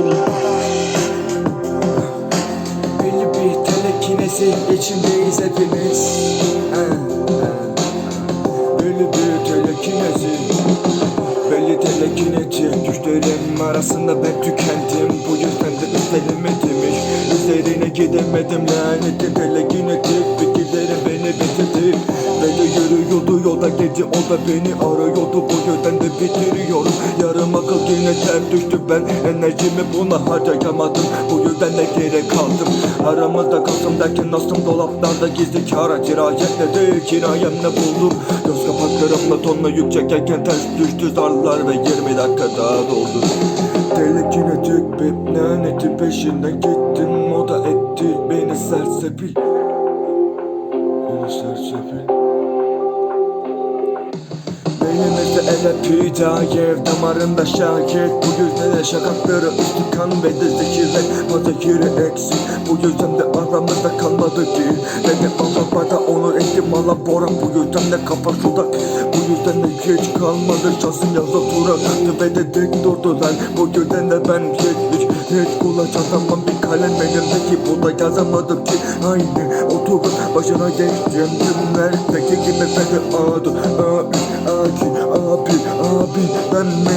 sonu Belli bir telekinesi içindeyiz hepimiz. Belli bir telekinesi Belli telekinetik güçlerim arasında ben tükendim. Bu yüzden de üstelemedim hiç Üzerine gidemedim. Lanetin telekinetik bir gece o da beni arıyordu. Bu yüzden de bitiriyorum. Yarım akıl yine ters düştü. Ben Enerjimi buna harcayamadım. Bu yüzden de geri kaldım. Aramızda kalsın derken aslım dolaplarda gizli kara Cirayetle cinayem ne buldum? Göz kapaklarımla tonla yüksekken ters düştü. Zarlar Ve 20 dakika daha doldu. Telekinetik bir laneti peşinden gittim. O da etti beni sersefil Beni sersefil Ele dayev damarında şahit Bu yüzden de şakakları üstü kan ve de zeki ve fazla eksik. Bu yüzden de aramızda kalmadı ki. Ve de arabada onu etti mala bora. Bu yüzden de kafa suda Bu yüzden de hiç kalmadı şansım yazı duraktı Ve de dik durdular. Bu yüzden de ben hiç hiç kulaç bir kalem elimdeki Bu da yazamadım ki. Aynı oturup başına geçtim. Tümlerdeki gibi ve de adı തന്നെ